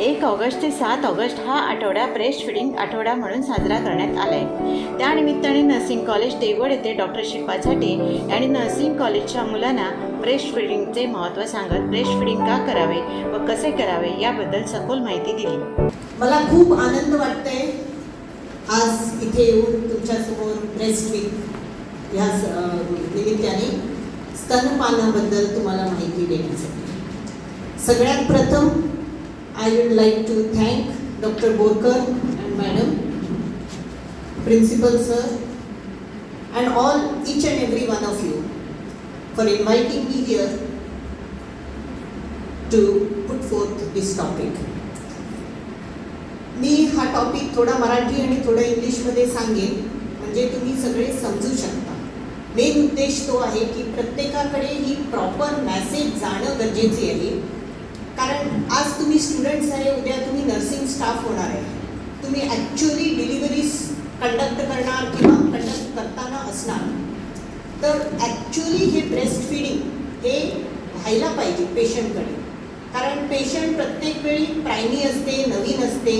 एक ऑगस्ट ते सात ऑगस्ट हा आठवडा ब्रेस्ट फिडिंग आठवडा म्हणून साजरा करण्यात आला आहे त्यानिमित्ताने नर्सिंग कॉलेज देवड येथे डॉक्टर शिल्पा झाटे नर्सिंग कॉलेजच्या मुलांना ब्रेस्ट फिडिंगचे महत्त्व सांगत ब्रेस्ट फिडिंग का करावे व कसे करावे याबद्दल सखोल माहिती दिली. मला खूप आनंद वाटतंय आज इथे येऊन तुमच्यासमोर ब्रेस्ट फिडिंग ह्या स- निमित्ताने स्तनपानाबद्दल तुम्हाला माहिती देण्यासाठी. सगळ्यात प्रथम I would like to thank doctor Borkar and madam principal sir and all each and every one of you for inviting me here to put forth this topic मी हा टॉपिक थोडा मराठी आणि थोडा इंग्लिशमध्ये सांगेन म्हणजे तुम्ही सगळे समजू शकता. मेन उद्देश तो आहे की प्रत्येकाकडे ही प्रॉपर मॅसेज जाणं गरजेचे आहे. कारण आज तुम्ही स्टुडंट्स आहे उद्या तुम्ही नर्सिंग स्टाफ होणार आहे. तुम्ही ॲक्च्युली डिलिव्हरीज कंडक्ट करणार किंवा कंडक्ट करताना असणार. तर ॲक्च्युली हे ब्रेस्ट फिडिंग हे व्हायला पाहिजे पेशंटकडे कारण पेशंट प्रत्येक वेळी प्रायमी असते नवीन असते.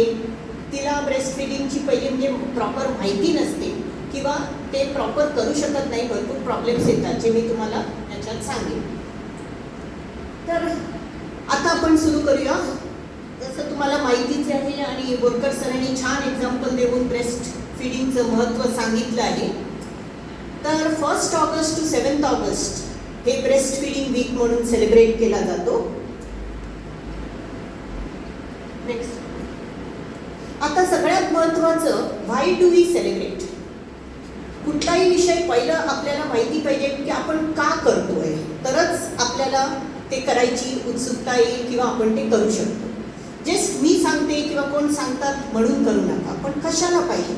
तिला ब्रेस्ट फिडिंगची पहिली म्हणजे प्रॉपर माहिती नसते किंवा ते प्रॉपर करू शकत नाही भरपूर प्रॉब्लेम्स येतात जे मी तुम्हाला याच्यात सांगेन. तर आता आपण सुरू करूया. जसं तुम्हाला माहितीच आहे आणि बोरकर सरांनी छान एक्झाम्पल देऊन ब्रेस्ट फिडिंगचं महत्त्व सांगितलं आहे. तर first August to seventh August हे ब्रेस्ट फिडिंग वीक म्हणून सेलिब्रेट केला जातो. नेक्स्ट आता सगळ्यात महत्त्वाचं व्हाय टू वी सेलिब्रेट कुठलाही विषय पहिलं आपल्याला माहिती पाहिजे की आपण का करतोय. तरच आपल्याला ते करायची उत्सुकता येईल किंवा आपण ते करू शकतो. जे मी सांगते किंवा कोण सांगतात म्हणून करू नका. पण कशाला पाहिजे?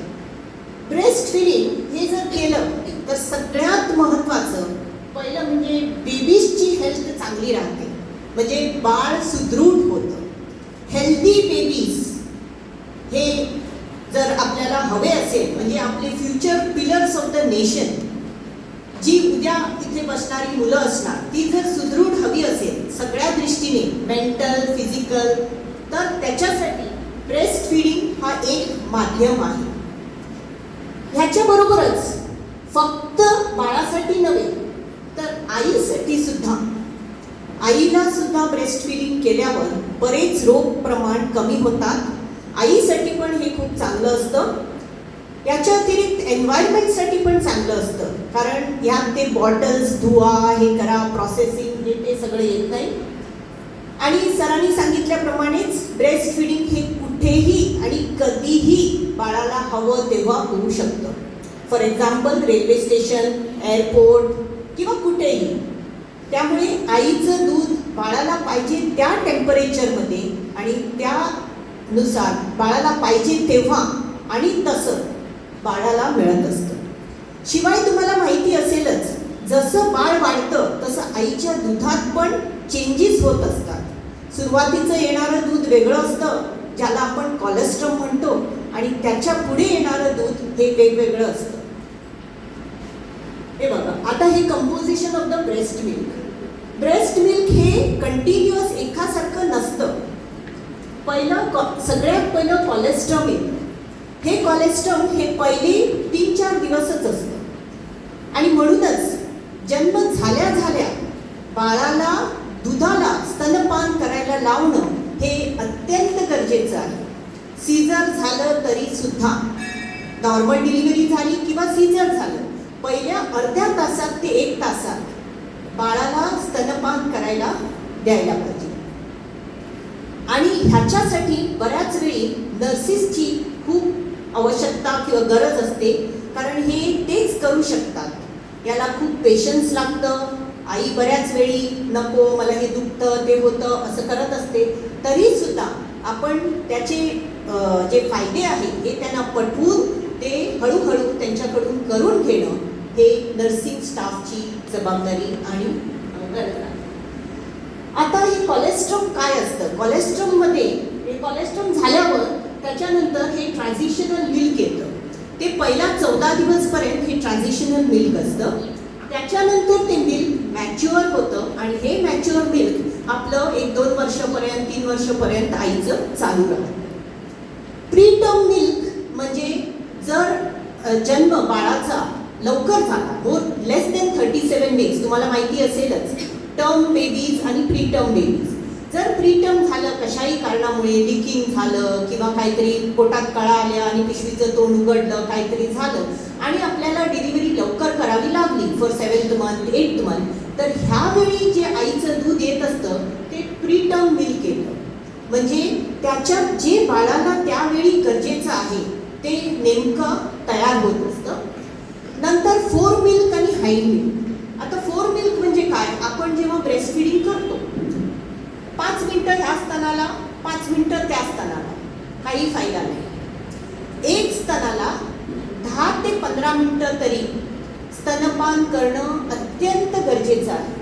ब्रेस्ट फिडिंग हे जर केलं तर सगळ्यात महत्त्वाचं पहिलं म्हणजे बेबीजची हेल्थ चांगली राहते. म्हणजे बाळ सुदृढ होतं. हेल्दी बेबीज हे जर आपल्याला हवे असेल म्हणजे आपले future pillars of the nation जी उद्या इथे बसणारी मुलं असणार ती जर सुदृढ हवी असेल सगळ्या दृष्टीने मेंटल फिजिकल तर त्याच्यासाठी ब्रेस्ट फिडिंग हा एक माध्यम आहे. ह्याच्याबरोबरच फक्त बाळासाठी नव्हे तर आईसाठी सुद्धा. आईला सुद्धा ब्रेस्ट फिडिंग केल्यावर बरेच रोग प्रमाण कमी होतात. आईसाठी पण हे खूप चांगलं असतं. याच्या अतिरिक्त एन्व्हायरमेंटसाठी पण चांगलं असतं. कारण ह्या ते बॉटल्स धुवा हे करा प्रोसेसिंग हे ते सगळं येत नाही. आणि सरांनी सांगितल्याप्रमाणेच ब्रेस्ट फिडिंग हे कुठेही आणि कधीही बाळाला हवं तेव्हा होऊ शकतं. For example railway station airport किंवा कुठेही. त्यामुळे आईचं दूध बाळाला पाहिजे त्या टेम्परेचरमध्ये आणि त्यानुसार बाळाला पाहिजे तेव्हा आणि तसं. बाळाला मिळत असतं. शिवाय तुम्हाला माहिती असेलच जसं बाळ वाढतं तसं आईच्या दुधात पण चेंजेस होत असतात. सुरुवातीचं येणारं दूध वेगळं असतं ज्याला आपण कॉलेस्ट्रॉम म्हणतो आणि त्याच्या पुढे येणारं दूध हे वेगवेगळं असतं. हे बघा आता हे composition of the breast milk breast milk हे कंटिन्युअस एकासारखं नसतं. पहिलं कॉ- सगळ्यात पहिलं कोलेस्ट्रॉल मिल्क हे कॉलेस्ट्रॉल हे पहिले तीन चार दिवसच असतं. आणि म्हणूनच जन्म झाल्या झाल्या बाळाला दुधाला स्तनपान करायला लावणं हे अत्यंत गरजेचं आहे. सीझर झालं तरी सुद्धा. नॉर्मल डिलिव्हरी झाली किंवा सीझर झालं पहिल्या अर्ध्या तासात ते एक तासात बाळाला स्तनपान करायला द्यायला पाहिजे. आणि ह्याच्यासाठी बऱ्याच वेळी नर्सेसची खूप आवश्यकता किंवा गरज असते कारण हे तेच करू शकतात. याला खूप पेशन्स लागतं. आई बऱ्याच वेळी नको मला हे दुखतं ते होतं असं करत असते. तरीसुद्धा आपण त्याचे जे फायदे आहेत हे त्यांना पटवून ते हळूहळू त्यांच्याकडून करून घेणं हे नर्सिंग स्टाफची जबाबदारी आणि आता हे कॉलेस्ट्रॉम काय असतं? कॉलेस्ट्रॉममध्ये हे कॉलेस्ट्रॉम झाल्यावर त्याच्यानंतर हे ट्रान्झिशनल मिल्क येतं. ते पहिल्या चौदा दिवसपर्यंत हे ट्रान्झिशनल मिल्क असतं. त्याच्यानंतर ते मिल्क मॅच्युअर होतं आणि हे मॅच्युअर मिल्क आपलं एक दोन वर्षापर्यंत तीन वर्षापर्यंत आईचं चालू राहतं. प्री टर्म मिल्क म्हणजे जर जन्म बाळाचा लवकर झाला more less than thirty seven days तुम्हाला माहिती असेलच टर्म बेबीज आणि प्री टर्म बेबीज जर प्रीटम झालं कशाही कारणामुळे लिकिंग झालं किंवा काहीतरी पोटात कळा आल्या आणि पिशवीचं तोंड उघडलं काहीतरी झालं आणि आपल्याला डिलिव्हरी लवकर करावी लागली for seventh month eighth month तर ह्यावेळी जे आईचं दूध येत असतं ते प्रीटम मिल्क येतं. म्हणजे त्याच्यात जे बाळाला त्यावेळी गरजेचं आहे ते नेमकं तयार होत असतं. नंतर फोर मिल्क आणि हाईड मिल्क आता फोर मिल्क म्हणजे काय? आपण जेव्हा ब्रेस्ट फिडिंग करतो पाच मिनटं ह्या स्तनाला पाच मिनटं त्या स्तनाला. काही फायदा नाही. एक स्तनाला दहा ते पंधरा मिनटं तरी स्तनपान करणं अत्यंत गरजेचं आहे.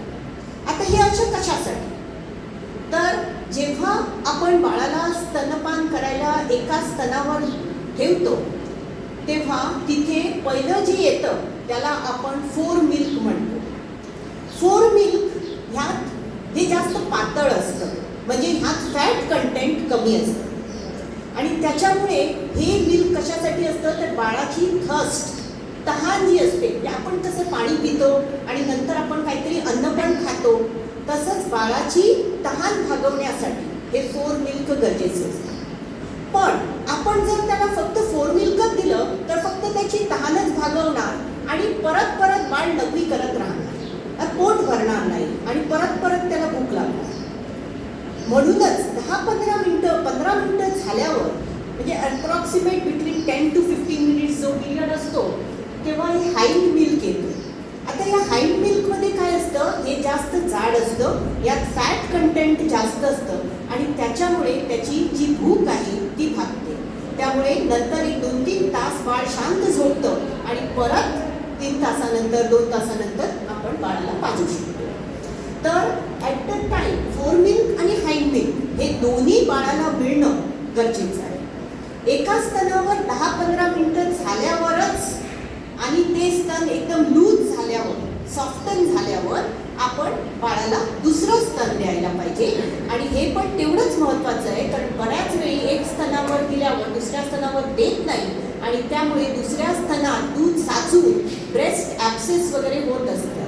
आता हे असं कशासाठी? तर जेव्हा आपण बाळाला स्तनपान करायला एका स्तनावर ठेवतो तेव्हा तिथे पहिलं जे येतं त्याला आपण फोर मिल्क म्हणतो फोर मिल्क ह्यात हे जास्त पातळ असतं म्हणजे फॅट कंटेंट कमी असतं. आणि त्याच्यामुळे हे मिल्क कशासाठी असतं? तर बाळाची थस्ट तहान जी असते आपण कसं पाणी पितो आणि नंतर आपण काहीतरी अन्न पण खातो तसंच बाळाची तहान भागवण्यासाठी हे फोर मिल्क गरजेचं असतं पण आपण जर त्याला फक्त फोर मिल्कच दिलं तर फक्त त्याची तहानच भागवणार आणि परत परत बाळ नकळी करत राहणार. पोट भरणार नाही आणि परत परत त्याला भूक लागणार. म्हणूनच दहा पंधरा मिनटं पंधरा मिनटं झाल्यावर म्हणजे approximate between ten to fifteen minutes जो पिरियड असतो तेव्हा हे हाईट मिल्क येतो. आता या हाईट मिल्कमध्ये काय असतं? हे जास्त जाड असतं यात फॅट कंटेंट जास्त असतं आणि त्याच्यामुळे त्याची जी भूक आहे ती भागते. त्यामुळे नंतर एक दोन तीन तास बाळ शांत झोपतं आणि परत तीन तासानंतर दोन तासानंतर आपण बाळाला पाजू शकतो. तर at the time fore milk आणि हाईड मिल्क हे दोन्ही बाळाला मिळणं गरजेचं आहे. एका स्तनावर दहा पंधरा मिनटं झाल्यावरच आणि ते स्तन एकदम लूज झाल्यावर सॉफ्टन झाल्यावर आपण बाळाला दुसरं स्तन द्यायला पाहिजे. आणि हे पण तेवढंच महत्त्वाचं आहे कारण बऱ्याच वेळी एक स्तनावर दिल्यावर दुसऱ्या स्तनावर देत नाही. आणि त्यामुळे दुसऱ्या स्तनात दूध साचून ब्रेस्ट ॲप्सेस वगैरे होत असतात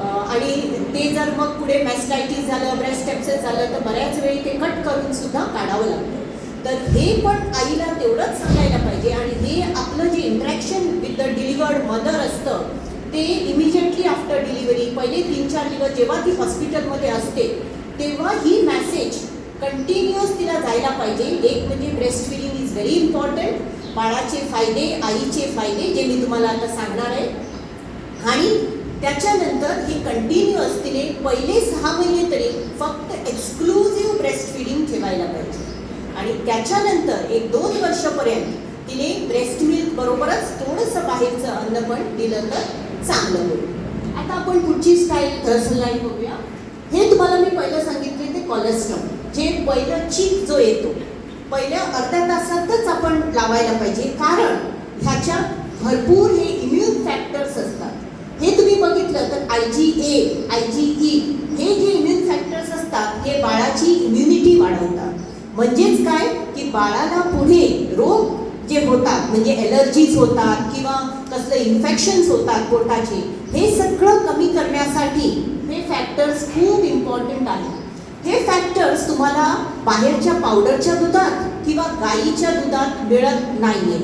आणि ते जर मग पुढे मॅस्टायटिस झालं ब्रेस्ट ॲप्सेस झालं तर बऱ्याच वेळी ते कट करून सुद्धा काढावं लागतं. तर हे पण आईला तेवढंच सांगायला पाहिजे आणि हे आपलं जे interaction with the delivered mother असतं ते इमिजिएटली आफ्टर डिलिव्हरी पहिले तीन चार दिवस जेव्हा ती हॉस्पिटलमध्ये असते तेव्हा ही मॅसेज कंटिन्युअस तिला जायला पाहिजे. एक म्हणजे breast feeding is very important बाळाचे फायदे आईचे फायदे जे मी तुम्हाला आता सांगणार आहे. आणि त्याच्यानंतर हे कंटिन्युअस तिने पहिले सहा महिने तरी फक्त एक्सक्लुझिव्ह ब्रेस्ट फिडिंग ठेवायला पाहिजे. आणि त्याच्यानंतर एक दोन वर्षापर्यंत तिने ब्रेस्ट मिल्क बरोबरच थोडंसं बाहेरचं अन्न पण दिलं तर चांगलं होईल. आता आपण पुढची स्टाईल थर्सल लाईन बघूया. हे तुम्हाला मी पहिलं सांगितले ते कॉलेस्ट्रॉल जे पहिलं चीक जो येतो पहिल्या अर्ध्या तासातच आपण लावायला पाहिजे. कारण ह्याच्या भरपूर हे इम्युन फॅक्टर्स असतात. बघितलं तर I G A I G E हे जे इम्युन फॅक्टर्स असतात हे बाळाची इम्युनिटी वाढवतात. म्हणजेच काय? की बाळाला पुढे रोग जे होतात म्हणजे एलर्जीज होतात किंवा कसलं इन्फेक्शन्स होतात पोटाचे हे सगळं कमी करण्यासाठी हे फॅक्टर्स खूप इम्पॉर्टंट आहेत. हे फॅक्टर्स तुम्हाला बाहेरच्या पावडरच्या दुधात किंवा गाईच्या दुधात मिळत नाहीये.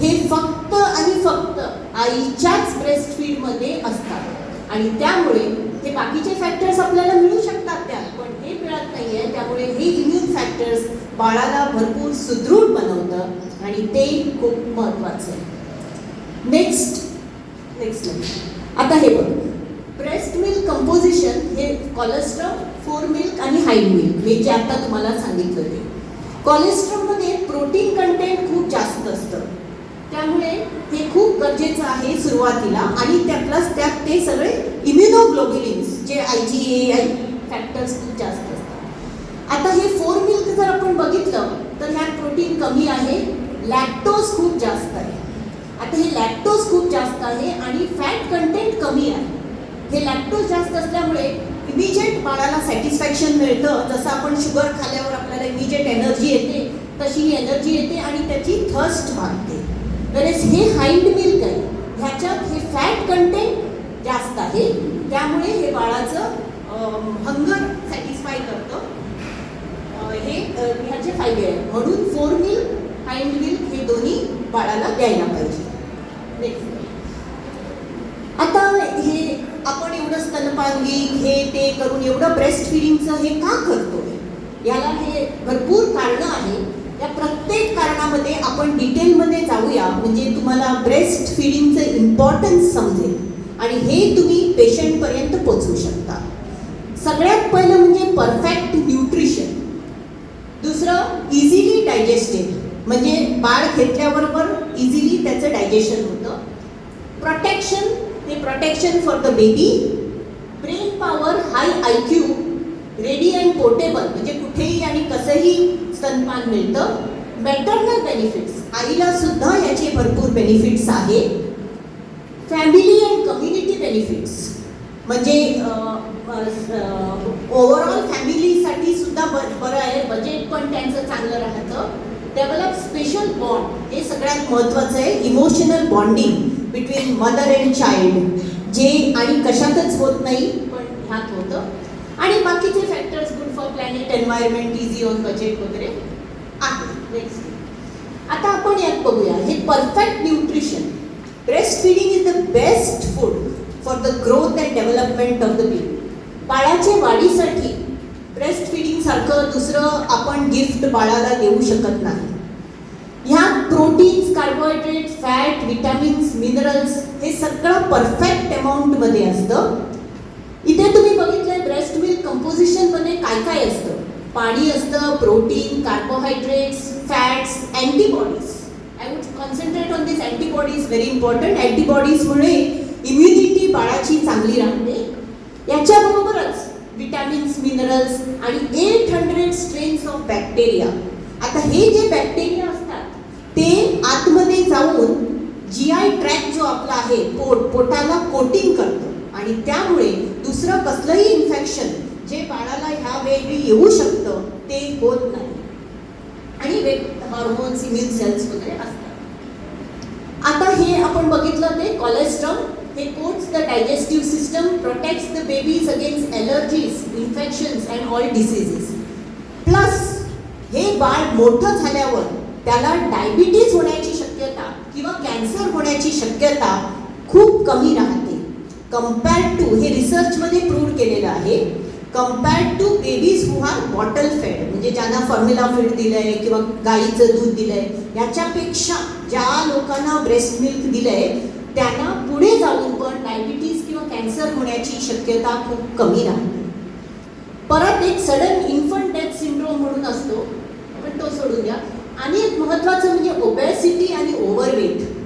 हे फक्त आणि फक्त आईच्याच ब्रेस्ट फीडमध्ये असतात. आणि त्यामुळे हे बाकीचे फॅक्टर्स आपल्याला मिळू शकतात त्यात पण हे मिळत नाही आहे त्यामुळे हे इम्युन फॅक्टर्स बाळाला भरपूर सुदृढ बनवतं आणि ते खूप महत्त्वाचं आहे. नेक्स्ट नेक्स्ट आता हे बघ. ब्रेस्ट मिल्क कंपोजिशन हे कॉलेस्ट्रॉल फोर मिल्क आणि हाईड मिल्क मी जे आता तुम्हाला सांगितलं ते. कॉलेस्ट्रॉलमध्ये प्रोटीन कंटेंट खूप जास्त असतं. त्यामुळे हे खूप गरजेचं आहे सुरुवातीला आणि त्या प्लस त्यात ते सगळे इम्युनोग्लोबिलिन्स जे I G A I factors खूप जास्त असतात. आता हे फोर मिल्क जर आपण बघितलं तर ह्यात प्रोटीन कमी आहे लॅक्टोज खूप जास्त आहे. आता हे लॅक्टोज खूप जास्त आहे आणि फॅट कंटेंट कमी आहे. हे लॅक्टोज जास्त असल्यामुळे इमिजिएट बाळाला सॅटिस्फॅक्शन मिळतं. जसं आपण शुगर खाल्ल्यावर आपल्याला इमिजिएट एनर्जी येते तशी ही एनर्जी येते आणि त्याची थर्स्ट भागते बरेच हे हाईंड मिल्क आहे. ह्याच्यात हे फॅट कंटेंट जास्त आहे. त्यामुळे हे बाळाचं हंगर सॅटिस्फाय करतं. हे ह्याचे फायदे आहेत. म्हणून फोर मिल्क हाईंड मिल्क हे दोन्ही बाळाला द्यायला पाहिजे. नेक्स्ट आता हे आपण एवढं स्तनपानगी हे ते करून एवढं ब्रेस्ट फिडिंगचं हे का करतो याला हे भरपूर कारणं आहे या प्रत्येक कारणामध्ये आपण डिटेलमध्ये जाऊया. म्हणजे तुम्हाला ब्रेस्ट फिडिंगचं इम्पॉर्टन्स समजेल. आणि हे तुम्ही पेशंटपर्यंत पोचवू शकता. सगळ्यात पहिलं म्हणजे परफेक्ट न्यूट्रिशन दुसरं इझिली डायजेस्टेड म्हणजे बाळ घेतल्याबरोबर इझिली त्याचं डायजेशन होतं. प्रोटेक्शन हे protection for the baby brain power high I Q ready and portable म्हणजे कुठेही आणि कसंही स्तनपान मिळतं. मॅटर्नल बेनिफिट्स आईला सुद्धा याचे भरपूर बेनिफिट्स आहे फॅमिली अँड कम्युनिटी बेनिफिट्स म्हणजे ओव्हरऑल फॅमिलीसाठी सुद्धा बर बरं आहे. बजेट पण त्यांचं चांगलं राहतं. डेव्हलप स्पेशल बॉन्ड हे सगळ्यात महत्त्वाचं आहे. Emotional bonding between mother and child जे आणि कशातच होत नाही पण ह्यात होतं. बाकीचे factors good for planet environment easy on budget वगैरे? आहे. नेक्स्ट आता आपण यात बघूया. हे perfect nutrition breast feeding is the best food for the growth and development of the baby बाळाच्या वाढीसाठी ब्रेस्ट फिडिंग सारखं दुसरं आपण गिफ्ट बाळाला देऊ शकत नाही. ह्यात proteins carbohydrate fat vitamins minerals हे सगळं परफेक्ट अमाऊंटमध्ये असतं. इथे तुम्ही बघितलं ब्रेस्ट मिल्क कंपोजिशनमध्ये काय काय असतं? पाणी असतं protein carbohydrates fats antibodies I would concentrate on this antibodies very important अँटीबॉडीजमुळे immunity बाळाची चांगली राहते. याच्याबरोबरच विटॅमिन्स मिनरल्स आणि eight hundred strains of bacteria आता हे जे बॅक्टेरिया असतात ते आतमध्ये जाऊन जी आय ट्रॅक जो आपला आहे पोट पोटाला कोटिंग आणि त्यामुळे दुसरं कसलंही इन्फेक्शन जे बाळाला ह्या वेळी येऊ शकतं ते होत नाही. आणि वेग हॉर्मोन्स इम्युन सेल्स वगैरे असतात. आता हे आपण बघितलं ते कोलेस्ट्रॉल हे coats the digestive system protects the babies against allergies infections and all diseases plus हे बाळ मोठं झाल्यावर त्याला डायबिटीज होण्याची शक्यता किंवा कॅन्सर होण्याची शक्यता खूप कमी राहते. कम्पॅर्ड टू हे रिसर्चमध्ये प्रूव्ह केलेलं आहे. Compared to babies who are bottle fed म्हणजे ज्यांना फॉर्म्युला फीड दिलंय किंवा गाईचं दूध दिलंय याच्यापेक्षा ज्या लोकांना ब्रेस्ट मिल्क दिलंय त्यांना पुढे जाऊन पण डायबिटीज किंवा कॅन्सर होण्याची शक्यता खूप कमी राहते. परत एक सडन इन्फंट डेथ सिंड्रोम म्हणून असतो पण तो सोडून द्या. आणि एक महत्त्वाचं म्हणजे ओबेसिटी आणि ओव्हरवेट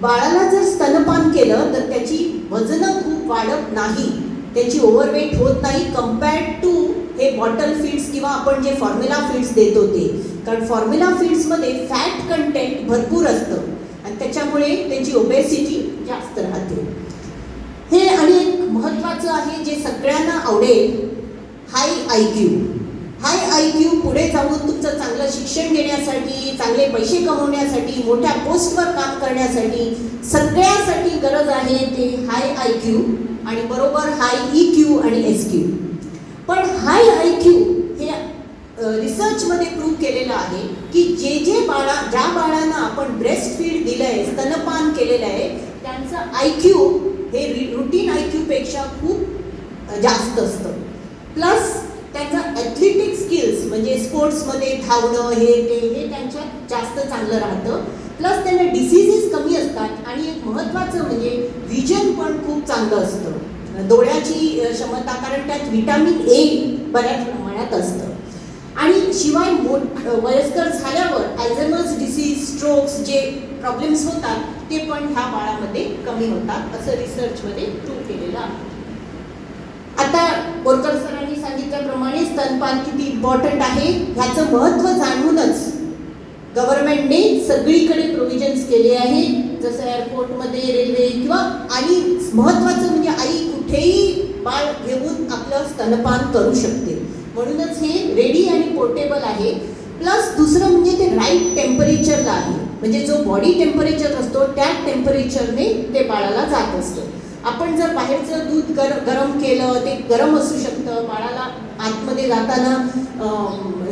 बाळाला जर स्तनपान केलं तर त्याची वजनं खूप वाढत नाही. त्याची ओव्हरवेट होत नाही कम्पेअर्ड टू हे बॉटल फीड्स किंवा आपण जे फॉर्म्युला फीड्स देत होते कारण फॉर्म्युला फीड्समध्ये फॅट कंटेंट भरपूर असतं आणि त्याच्यामुळे त्याची ओबेसिटी जास्त राहते. हे आणि एक महत्त्वाचं आहे जे सगळ्यांना आवडेल high I Q high I Q पुढे जाऊन तुमचं चांगलं शिक्षण घेण्यासाठी चांगले पैसे कमवण्यासाठी मोठ्या पोस्टवर काम करण्यासाठी सगळ्यासाठी गरज आहे ते हाय आय क्यू आणि बरोबर हाय ई क्यू आणि एस क्यू पण हाय आय क्यू हे रिसर्चमध्ये प्रूव्ह केलेलं आहे की जे जे बाळा ज्या बाळांना आपण ब्रेस्ट फीड दिलं आहे स्तनपान केलेलं आहे त्यांचं आय क्यू हे रुटीन आय क्यूपेक्षा खूप जास्त असतं. प्लस त्यांचं ॲथलेटिक स्किल्स म्हणजे स्पोर्ट्समध्ये धावणं हे ते हे त्यांच्यात जास्त चांगलं राहतं. प्लस त्यांना डिसिजेस कमी असतात आणि एक महत्त्वाचं म्हणजे व्हिजन पण खूप चांगलं असतं. डोळ्याची क्षमता कारण त्यात व्हिटॅमिन ए बऱ्याच प्रमाणात असतं. आणि शिवाय मोठ वयस्कर झाल्यावर ॲल्झायमर्स डिसीज स्ट्रोक्स जे प्रॉब्लेम्स होतात ते पण ह्या बाळामध्ये कमी होतात असं रिसर्चमध्ये प्रूव्ह केलेलं आहे. आता सांगितल्याप्रमाणे स्तनपान किती इम्पॉर्टंट आहे ह्याचं महत्त्व जाणूनच गव्हर्नमेंटने सगळीकडे प्रोव्हिजन्स केले आहेत जसं एअरपोर्टमध्ये रेल्वे किंवा आणि महत्त्वाचं म्हणजे आई कुठेही बाळ घेऊन आपलं स्तनपान करू शकते. म्हणूनच हे रेडी आणि पोर्टेबल आहे. प्लस दुसरं म्हणजे ते राईट टेम्परेचरला आहे. म्हणजे जो बॉडी टेम्परेचर असतो त्या टेम्परेचरने ते बाळाला जात असतं. आपण जर बाहेरचं दूध गर गरम केलं ते गरम असू शकतं बाळाला आतमध्ये जाताना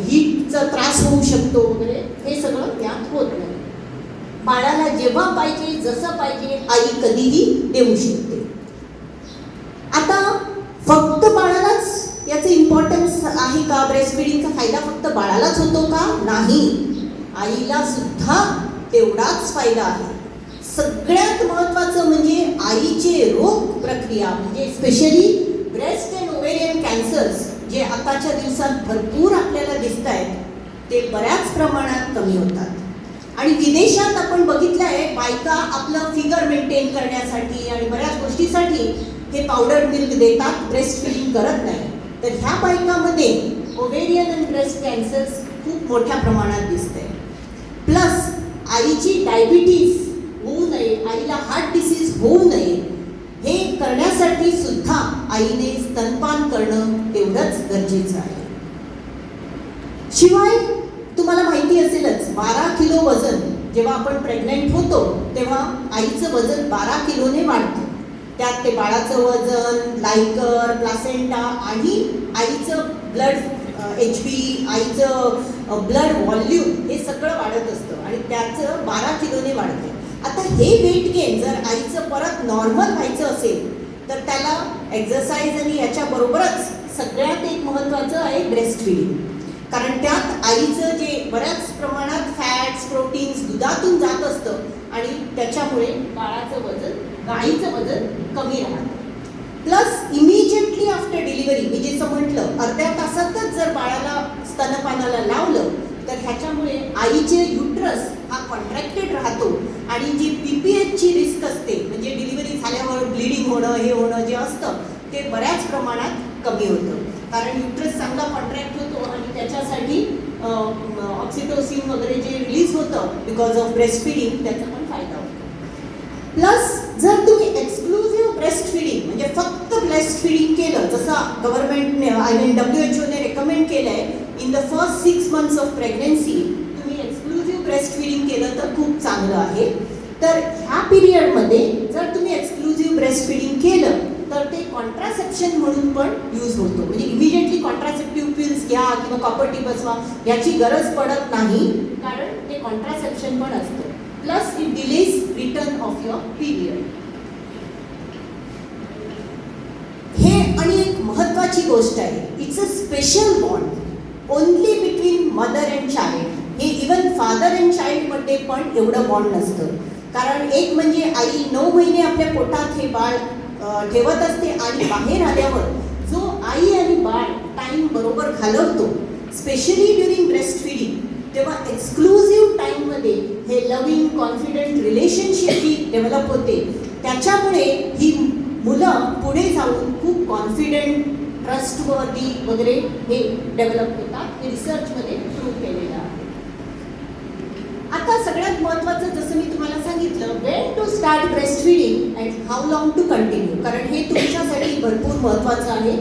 हीटचा त्रास होऊ शकतो वगैरे हे सगळं त्यात होत नाही. बाळाला जेव्हा पाहिजे जसं पाहिजे आई कधीही देऊ शकते. आता फक्त बाळालाच याचं इम्पॉर्टन्स आहे का? ब्रेस्ट फिडिंगचा फायदा फक्त बाळालाच होतो का? नाही. आईला सुद्धा तेवढाच फायदा आहे. सगळ्यात महत्त्वाचं म्हणजे आईचे रोग प्रक्रिया म्हणजे specially breast and ovarian cancers जे आताच्या दिवसात भरपूर आपल्याला दिसत आहेत ते बऱ्याच प्रमाणात कमी होतात. आणि विदेशात आपण बघितलं आहे बायका आपलं फिगर मेंटेन करण्यासाठी आणि बऱ्याच गोष्टीसाठी हे पावडर मिल्क देतात ब्रेस्ट फिलिंग करत नाही. तर ह्या बायकामध्ये ओवेरियन अँड ब्रेस्ट कॅन्सर्स खूप मोठ्या प्रमाणात दिसते प्लस आईची डायबिटीज नये आईला हार्ट डिसीज होऊ नये. हे करण्यासाठी सुद्धा आईने स्तनपान करणं तेवढंच गरजेचं आहे. शिवाय तुम्हाला माहिती असेलच बारा किलो वजन जेव्हा आपण प्रेग्नेंट होतो तेव्हा आईचं वजन बारा किलोने वाढतं. त्यात ते बाळाचं वजन लायकर प्लासेंटा आणि आईचं ब्लड एच पी आईचं ब्लड व्हॉल्यूम हे सगळं वाढत असतं आणि त्याचं बारा किलोने वाढते. आता हे वेट गेन जर आईचं परत नॉर्मल व्हायचं असेल तर त्याला एक्झरसाईज आणि याच्याबरोबरच सगळ्यात एक महत्त्वाचं आहे ब्रेस्ट फिडिंग कारण त्यात आईचं जे बऱ्याच प्रमाणात फॅट्स प्रोटीन्स दुधातून जात असतं आणि त्याच्यामुळे बाळाचं वजन गाईचं वजन कमी राहतं. प्लस इमिजिएटली आफ्टर डिलिव्हरी मी जसं म्हटलं अर्ध्या तासातच जर बाळाला स्तनपानाला लावलं तर ह्याच्यामुळे आईचे युट्रस हा कॉन्ट्रॅक्टेड राहतो. आणि जी पी पी एचची रिस्क असते म्हणजे डिलिव्हरी झाल्यावर ब्लिडिंग होणं हे होणं जे असतं ते बऱ्याच प्रमाणात कमी होतं. कारण युट्रस चांगला कॉन्ट्रॅक्ट होतो आणि त्याच्यासाठी ऑक्सिटोसिन वगैरे जे रिलीज होतं बिकॉज ऑफ ब्रेस्ट फिडिंग त्याचा पण फायदा होतो. प्लस जर तुम्ही एक्सक्लुझिव्ह ब्रेस्ट फिडिंग म्हणजे फक्त ब्रेस्ट फिडिंग केलं जसं गव्हर्नमेंटने आय मीन डब्ल्यू एच ओने रेकमेंड केलं आहे in the first six months of pregnancy breast feeding केलं तर खूप चांगलं आहे. तर ह्या पिरियडमध्ये जर तुम्ही एक्सक्लुझिव्ह ब्रेस्ट फिडिंग केलं तर ते कॉन्ट्रासेप्शन म्हणून पण यूज होतो. म्हणजे इमिडिएटली कॉन्ट्रासेप्टिव्ह पिल्स घ्या किंवा कॉपर्टी बसवा याची गरज पडत नाही कारण ते कॉन्ट्रासेप्शन पण असतं. Plus it delays return of your period हे आणि एक महत्त्वाची गोष्ट आहे. It's a special bond only between mother and child हे इवन फादर अँड चाइल्डमध्ये पण एवढं बॉन्ड नसतं. कारण एक म्हणजे आई नऊ महिने आपल्या पोटात हे बाळ ठेवत असते आणि बाहेर आल्यावर जो आई आणि बाळ टाईम बरोबर घालवतो स्पेशली ड्युरिंग ब्रेस्ट फिडिंग तेव्हा एक्सक्लुझिव्ह टाईममध्ये हे लव्हिंग कॉन्फिडंट रिलेशनशिप ही डेव्हलप होते. त्याच्यामुळे ही मुलं पुढे जाऊन खूप कॉन्फिडंट ट्रस्टवर्दी वगैरे हे डेव्हलप होतात. हे रिसर्चमध्ये प्रूव्ह केलेलं आहे. आता सगळ्यात महत्त्वाचं जसं मी तुम्हाला सांगितलं when to start breast feeding and how long to continue कारण हे तुमच्यासाठी भरपूर महत्त्वाचं आहे.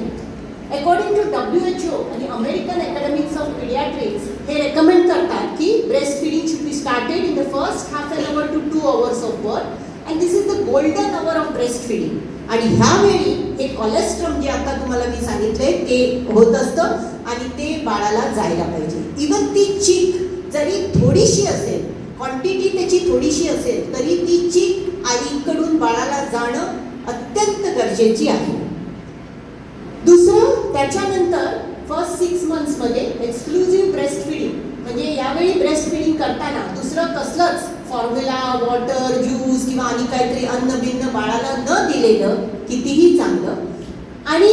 According to W H O आणि अमेरिकन अकॅडमिक्स ऑफ पिडियाट्रिक्स हे रेकमेंड करतात की breast feeding should be started in the first half an hour to two hours of work and this is the golden hour of breast feeding आणि ह्यावेळी हे कॉलेस्ट्रॉम जे आता तुम्हाला मी सांगितलंय ते होत असतं आणि ते बाळाला जायला पाहिजे. इवन ती चीक जरी थोडीशी असेल क्वांटिटी त्याची थोडीशी असेल तरी ती चीक आईकडून बाळाला जाणं अत्यंत गरजेची आहे. दुसरं त्याच्यानंतर फर्स्ट सिक्स मंथ्समध्ये एक्सक्लुझिव्ह ब्रेस्ट फिडिंग म्हणजे यावेळी ब्रेस्ट फिडिंग करताना दुसरं कसलंच फॉर्म्युला वॉटर ज्यूस किंवा आणि काहीतरी अन्न भिन्न बाळाला न दिलेलं कितीही चांगलं. आणि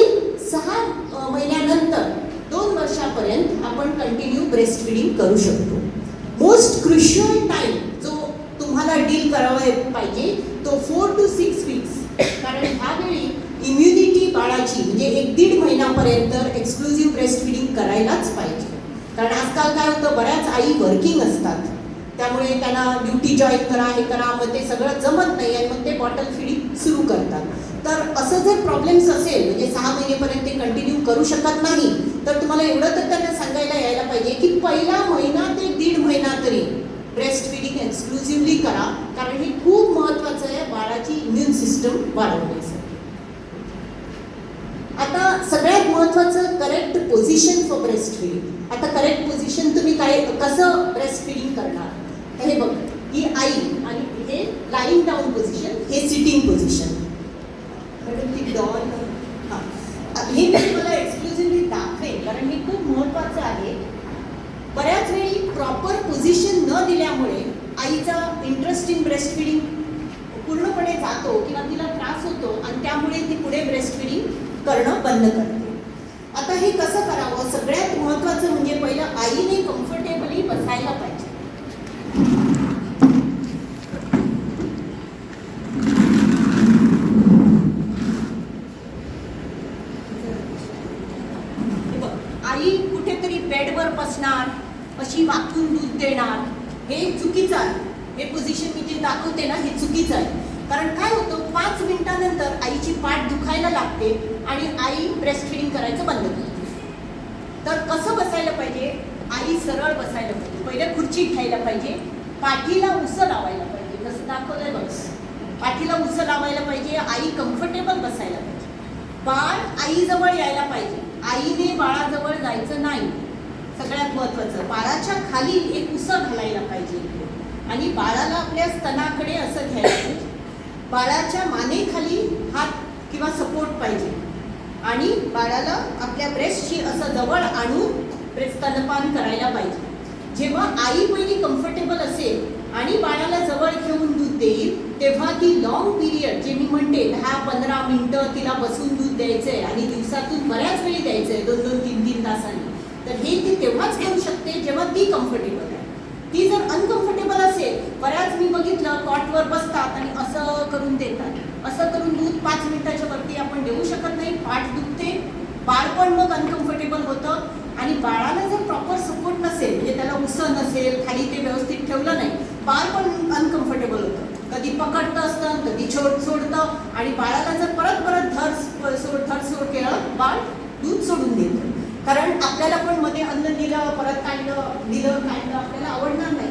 सहा महिन्यानंतर दोन वर्षापर्यंत आपण कंटिन्यू ब्रेस्ट फिडिंग करू शकतो. मोस्ट क्रुशियल टाईम जो तुम्हाला डील करावा पाहिजे तो फोर टू सिक्स वीक्स कारण ह्यावेळी इम्युनिटी बाळाची म्हणजे एक दीड महिन्यापर्यंत एक्सक्लुझिव्ह ब्रेस्ट फिडिंग करायलाच पाहिजे. कारण आजकाल काय होतं बऱ्याच आई वर्किंग असतात. त्यामुळे त्यांना ड्युटी जॉईन करा हे करा मग ते सगळं जमत नाही आणि मग ते बॉटल फिडिंग सुरू करतात. तर असं जर प्रॉब्लेम्स असेल म्हणजे सहा महिनेपर्यंत ते कंटिन्यू करू शकत नाही तर तुम्हाला एवढं तर त्यांना सांगायला यायला पाहिजे की पहिला महिना ते दीड महिना तरी ब्रेस्ट फिडिंग एक्सक्लुझिव्हली करा कारण हे खूप महत्त्वाचं आहे बाळाची इम्युन सिस्टम वाढवण्यासाठी. आता सगळ्यात महत्त्वाचं correct position for breast feeding आता करेक्ट पोझिशन तुम्ही काय कसं ब्रेस्ट फिडिंग करणार हे बघ ही आई आणि हे लाईंग डाऊन पोझिशन हे सिटिंग पोझिशन ती डॉल हां. हे मी तुम्हाला एक्सक्लुझिव्हली दाखवेन कारण हे खूप महत्त्वाचं आहे. बऱ्याच वेळी प्रॉपर पोझिशन न दिल्यामुळे आईचा इंटरेस्ट इन ब्रेस्ट फिडिंग पूर्णपणे जातो किंवा तिला त्रास होतो आणि त्यामुळे ती पुढे ब्रेस्ट फिडिंग करणं बंद करते. आता हे कसं करावं? सगळ्यात महत्त्वाचं म्हणजे पहिलं आईने कम्फर्टेबली बसायला पाहिजे हे बघ, आई कुठेतरी बेडवर बसणार अशी वाकून दूध देणार हे चुकीचं आहे हे पोझिशन मी जे दाखवते ना हे चुकीचं आहे कारण काय होतं पाच मिनिटानंतर आईची पाठ दुखायला लागते आणि आई ब्रेस्ट फिडिंग करायचं बंद करते. तर कसं बसायला पाहिजे? आई सरळ बसायला पाहिजे. पहिले खुर्ची घ्यायला पाहिजे. पाठीला उसं लावायला पाहिजे. जसं दाखवलंय बघ. पाठीला उसं लावायला पाहिजे. आई कम्फर्टेबल बसायला पाहिजे. बाळ आईजवळ यायला पाहिजे. आईने बाळाजवळ जायचं नाही. सगळ्यात महत्त्वाचं बाळाच्या खाली एक उसं घालायला पाहिजे. आणि बाळाला आपल्या स्तनाकडे असं घ्यायचं. बाळाच्या मानेखाली हात किंवा सपोर्ट पाहिजे. आणि बाळाला आपल्या ब्रेस्टशी असं जवळ आणून स्तनपान करायला पाहिजे. जेव्हा आई पहिली कम्फर्टेबल असेल आणि बाळाला जवळ घेऊन दूध देईल तेव्हा ती लॉंग पिरियड जे मी म्हणते दहा पंधरा मिनटं तिला बसून दूध द्यायचं आहे आणि दिवसातून बऱ्याच वेळी द्यायचं आहे दोन दोन तीन तीन तासांनी. तर हे ती तेव्हाच घेऊ शकते जेव्हा ती कम्फर्टेबल आहे. अनकम्फर्टेबल असेल बऱ्याच मी बघितलं कॉटवर बसतात आणि असं करून देतात. असं करून दूध पाच मिनिटाच्या वरती आपण देऊ शकत नाही पाठ दुखते बाळ पण मग अनकम्फर्टेबल होतं. आणि बाळाला जर प्रॉपर सपोर्ट नसेल म्हणजे त्याला उसळ नसेल खाली ते व्यवस्थित ठेवलं नाही बाळ पण अनकम्फर्टेबल होतं. कधी पकडतं असतं कधी छोड सोडतं. आणि बाळाला जर परत परत धर सोड धर सोड केलं बाळ दूध सोडून देतं. कारण आपल्याला पण मध्ये अन्न दिलं परत काढलं दिलं काढलं आपल्याला आवडणार नाही.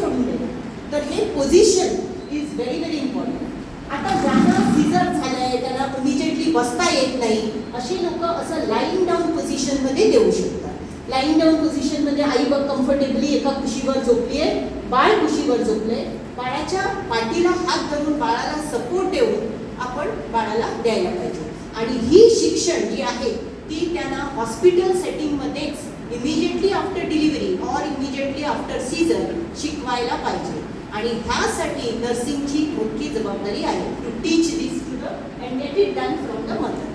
ना सोडून तर हे position is very very important आता ज्यांना सिझर झालंय त्यांना इमिजिएटली बसता येत नाही अशी लोक असं लाईन डाऊन पोझिशनमध्ये देऊ शकतात. लाईन डाऊन पोझिशनमध्ये आई बघ कम्फर्टेबली एका कुशीवर झोपली आहे बाळ कुशीवर झोपलंय बाळाच्या पाठीला हात धरून बाळाला सपोर्ट देऊन आपण बाळाला द्यायला पाहिजे. आणि ही शिक्षण जी आहे ती त्यांना hospital सेटिंगमध्येच immediately after delivery or immediately after caesar शिकवायला पाहिजे. आणि ह्यासाठी नर्सिंगची मोठी जबाबदारी आहे. To teach this to the and get it done from the mother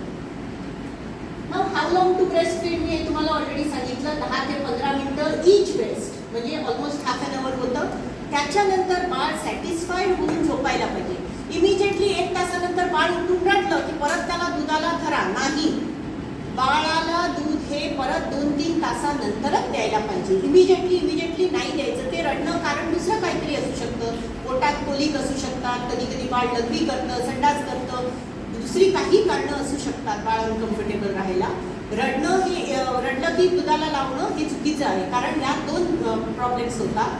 मग how long to breast feed मी तुम्हाला ऑलरेडी सांगितलं. दहा ते पंधरा मिनटं इच ब्रेस्ट म्हणजे ऑलमोस्ट हाफ अन अवर होतं. त्याच्यानंतर बाळ सॅटिस्फाईड होऊन झोपायला पाहिजे. इमिजिएटली एक तासानंतर बाळ उठून रटलं की परत त्याला दुधाला धरा. नाही. बाळाला दूध हे परत दोन तीन तासानंतरच द्यायला पाहिजे. इमिजिएटली इमिजिएटली नाही द्यायचं. ते रडणं कारण दुसरं काहीतरी असू शकतं. पोटात कोलिक असू शकतात कधी कधी बाळ लघवी करतं संडास करतं. दुसरी काही कारणं असू शकतात बाळ अनकम्फर्टेबल राहायला. रडणं हे रडलं की दुधाला लावणं हे चुकीचं आहे. कारण या दोन प्रॉब्लेम्स होतात.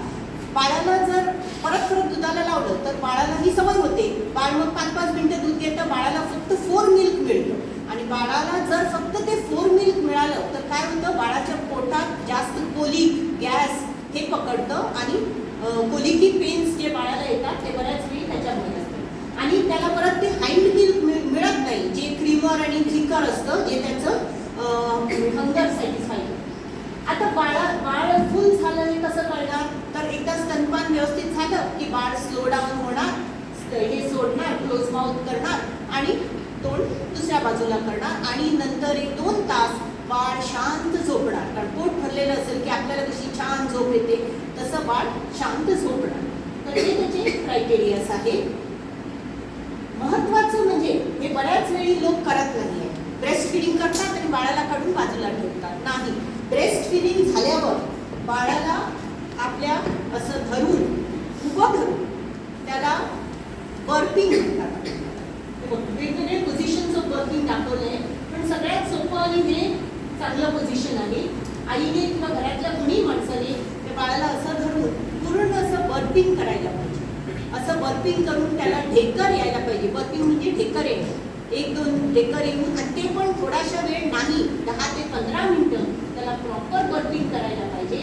बाळाला जर परत परत दुधाला लावलं तर बाळाला ही सवय होते. बाळ मग पाच पाच मिनटं दूध घेतं बाळाला फक्त फोर मिल्क मिळतं. बाळाला जर फक्त ते फोर मिल्क मिळालं तर काय होतं? बाळाच्या पोटात जास्त कोलिक गॅस हे पकडतं आणि कोलिकी पेन्स जे बाळाला येतात ते बऱ्याच वेळी त्याच्यामुळे असतात. आणि त्याला परत ते हाईंड मिल्क मिळत नाही जे क्रीमर आणि थिकर असतं जे त्याचं हंगर सॅटिस्फाय आता बाळा बाळ फुल झालं हे कसं कळणार? तर एकदा स्तनपान व्यवस्थित झालं की बाळ स्लो डाऊन होणार हे सोडणार क्लोज माउथ करणार आणि तोंड दुसऱ्या बाजूला करणार आणि नंतर एक दोन तास बाळ शांत झोपणार. कारण पोट भरलेलं असेल की आपल्याला कशी छान झोप येते तसं बाळ शांत झोपणार. तर हे त्याचे क्रायटेरियाज आहे. महत्वाचं म्हणजे हे बऱ्याच वेळी लोक करत नाही ब्रेस्ट फिडिंग करतात आणि बाळाला काढून बाजूला ठेवतात. नाही. ब्रेस्ट फिडिंग झाल्यावर बाळाला आपल्या असं धरून उभं धरून त्याला बर्पिंग म्हणतात हे बघ, वेगवेगळे बर्पिंग करायला पाहिजे असं बर्पिंग करून त्याला ढेकर यायला पाहिजे बर्पिंग म्हणजे ढेकर येणं एक दोन ढेकर येऊन आणि ते पण थोडाशा वेळ नाही दहा ते पंधरा मिनिटं त्याला प्रॉपर बर्पिंग करायला पाहिजे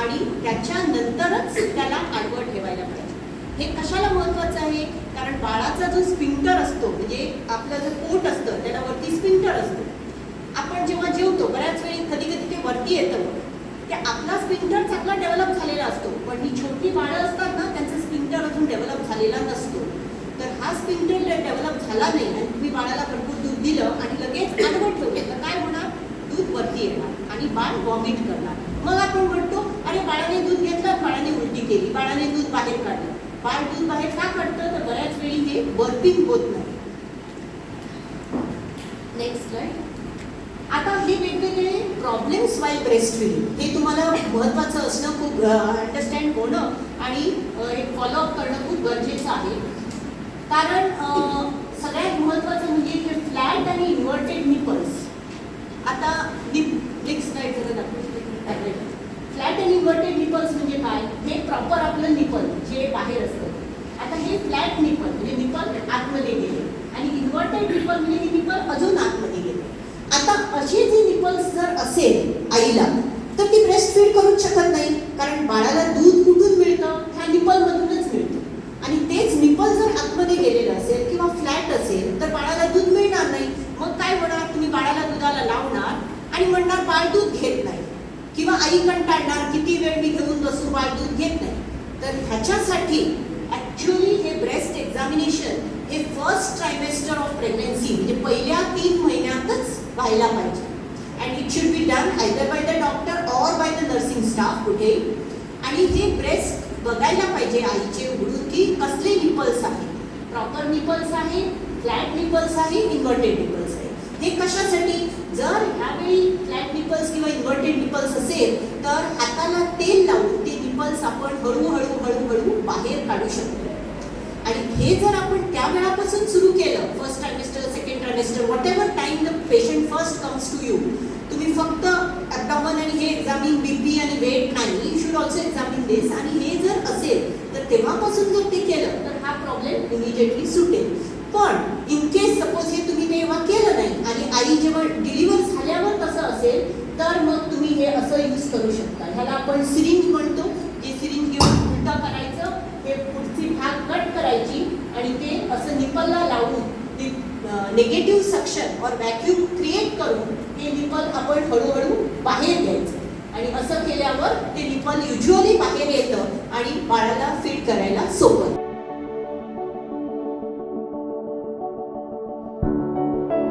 आणि त्याच्यानंतरच त्याला आडवं ठेवायला पाहिजे. हे कशाला महत्वाचं आहे? कारण बाळाचा जो स्पिंटर असतो म्हणजे आपलं जो पोट असतं त्याला वरती स्पिंटर असतो. आपण जेव्हा जेवतो बऱ्याच वेळी कधी कधी ते वरती येतं. ते आपला स्पिंटर चांगला डेव्हलप झालेला असतो पण ही छोटी बाळं असतात ना त्यांचा स्पिंटर अजून डेव्हलप झालेला नसतो. तर हा स्पिंटर डेव्हलप झाला नाही आणि तुम्ही बाळाला भरपूर दूध दिलं आणि लगेच आडवं ठेवलं तर काय होणार? दूध वरती येणार आणि बाळ वॉमिट करणार. मग आपण म्हणतो अरे बाळाने दूध घेतलं बाळाने उलटी केली बाळाने दूध बाहेर काढलं. बाळ दूध बाहेर का काढतं? तर बऱ्याच वेळी हे बर्पिंग होत नाही. नेक्स्ट आता हे वेगवेगळे प्रॉब्लेम्स वाईल ब्रेस्ट फिडिंग हे तुम्हाला महत्त्वाचं असणं खूप अंडरस्टँड होणं आणि हे फॉलोअप करणं खूप गरजेचं आहे. कारण सगळ्यात महत्त्वाचं म्हणजे फ्लॅट आणि इन्व्हर्टेड निपल्स आता नेक्स्ट नाही जरा दाखवू फ्लॅट आणि इन्व्हर्टेड निपल्स म्हणजे काय? हे प्रॉपर आपलं निपल जे बाहेर असतं. आता हे फ्लॅट निपल म्हणजे निपल आतमध्ये गेले. आणि इन्व्हर्टेड निपल म्हणजे हे निपल अजून आतमध्ये गेले. आता अशी जी निपल्स जर असेल आईला तर ती ब्रेस्ट फीड करूच शकत नाही. कारण बाळाला दूध कुठून मिळतं? ह्या निपलमधून मिळतं आणि तेच निपल जर आतमध्ये गेलेलं असेल किंवा असेल तर बाळाला दूध मिळणार नाही. मग काय होणार? तुम्ही बाळाला दुधाला लावणार आणि म्हणणार बाळ दूध घेत नाही. किंवा आई कंटाळणार किती वेळ मी घेऊन बसू? बाळ दूध घेत नाही. तर ह्याच्यासाठी ॲक्च्युली हे ब्रेस्ट एक्झामिनेशन हे फर्स्ट ट्रायमेस्टर ऑफ प्रेग्नन्सी म्हणजे पहिल्या तीन महिन्यातच व्हायला पाहिजे. And it should be done either by the doctor or by the nursing staff कुठे आणि हे ब्रेस्ट बघायला पाहिजे आईचे उघडून की कसले निपल्स आहेत. प्रॉपर निपल्स आहे फ्लॅट निपल्स आहे इन्व्हर्टेड निपल्स आहे. हे कशासाठी? जर ह्यावेळी फ्लॅट निपल्स किंवा इन्व्हर्टेड निपल्स असेल तर हाताला तेल लावून ते निपल्स आपण हळूहळू हळूहळू बाहेर काढू शकतो. आणि हे जर आपण त्या वेळापासून सुरू केलं first trimester second trimester whatever time the patient first comes to you तुम्ही फक्त ॲबडॉमन आणि हे एक्झामिन बीपी आणि वेट नाही you should also examine this आणि हे जर असेल तर तेव्हापासून जर ते केलं तर प्रॉब्लेम इमिजिएटली सुटेल पण इन केस सपोज हे तुम्ही तेव्हा केलं नाही आणि आई जेव्हा डिलिव्हर झाल्यावर तसं असेल तर मग तुम्ही हे असं यूज करू शकता. ह्याला आपण सिरिंज म्हणतो. जे सिरिंज घेऊन उलटा करायचं हे पुढची भाग कट करायची आणि ते असं निपलला लावून ते निगेटिव्ह सक्शन और व्हॅक्यूम क्रिएट करून हे निपल आपण हळूहळू बाहेर घ्यायचं. आणि असं केल्यावर ते निपल युजली बाहेर येतं आणि बाळाला फीड करायला सोपं